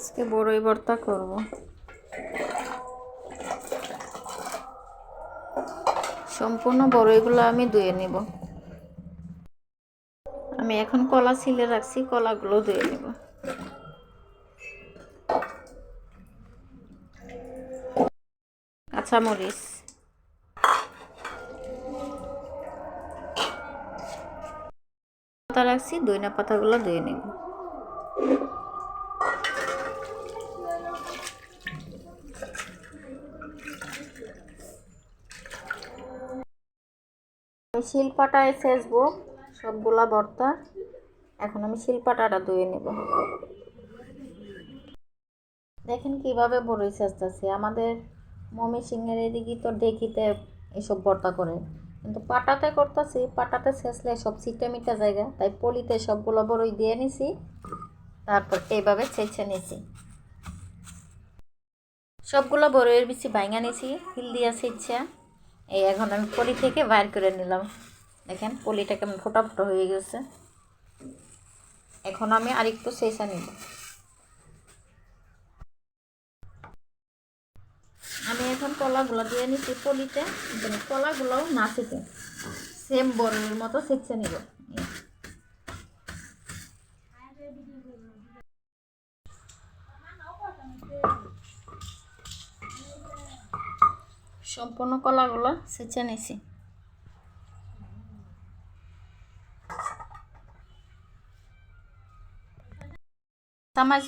আজকে বড়ই ভর্তা করব। সম্পূর্ণ বড়ইগুলো আমি ধুয়ে নিব। আমি এখন কলা ছিলে রাখছি, কলাগুলো ধুয়ে নিব। কাঁচামরিচ। পাতা রাখছি দইনা পাতাগুলো ধুয়ে নিব। আমি শিলপাটায় সেচবো, সবগুলা ভর্তা। এখন আমি শিলপাটাটা ধুয়ে নেব। দেখেন কীভাবে বড়ই সেচতেছি। আমাদের মমি সিংহের এদিকে তো ডেকিতে এসব ভর্তা করে। কিন্তু পাটাতে করতেছি, পাটাতে সেচলে সব সিটে মিটা জায়গা। তাই পলিতে সবগুলো বড়ই দিয়ে নিছি, তারপর এইভাবে ছেঁচে নিছি। সবগুলো বড়ইয়ের বেশি ভাঙা নিছি হিল দিয়া ছেঁচা এই এখন আমি পলি থেকে বাইর করে নিলাম। দেখেন, পলিটা কেমন ফোটা ফোটা হয়ে গেছে। এখন আমি আরেকটু শেষা নিব। আমি এখন কলাগুলো দিয়ে নিচ্ছি পলিতে কলাগুলোও না সেম বড়ের মতো শেখছে নিব। সম্পূর্ণ কলাগুলো সেচে নিছি। চামাচ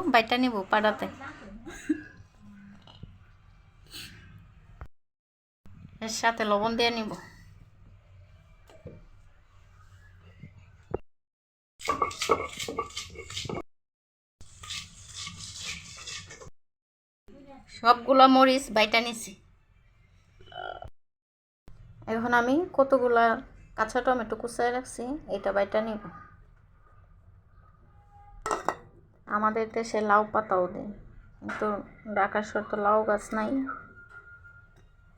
বাইটা নিব পাড়াতে। এর সাথে লবণ দিয়ে নিব। সবগুলা মরিচ বাইটা নিছি। এখন আমি কতগুলা কাঁচা টমেটো কুচাই রাখছি এটা বাইটা নিব। আমাদের দেশে লাউ পাতাও দেয় কিন্তু ঢাকার শহর তো লাউ গাছ নাই।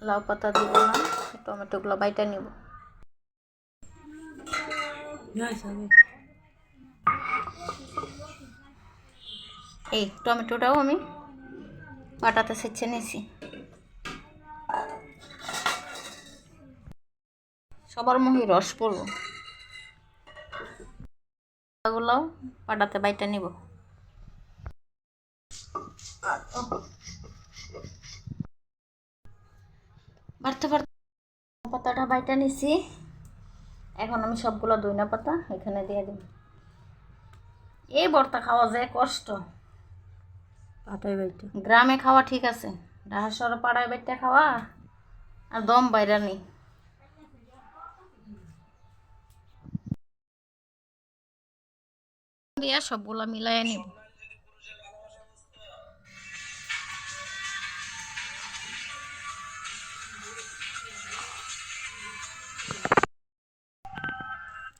লাউ পাতা দিব না টমেটোগুলো বাইটা নিব। এই টমেটোটাও আমি পাটাতে সেচে নিয়েছি সবার মুখে রস পড়ব। গুলাও পাটাতে বাইটা নিব। পাতাটা বাইটা নিছি। এখন আমি সবগুলো দইনা পাতা এখানে দিয়ে দিই এই বর্তা খাওয়া যায় কষ্ট। পাটাই বাইটা। গ্রামে খাওয়া ঠিক আছে ঢাকা শহরে পাড়ায় বেটে খাওয়া, আর দম বাইরা নেই। দিয়া সবগুলা মিলাই নিব।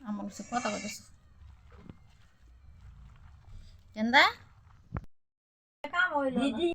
আমার কথা কথা কেন্দা Mau.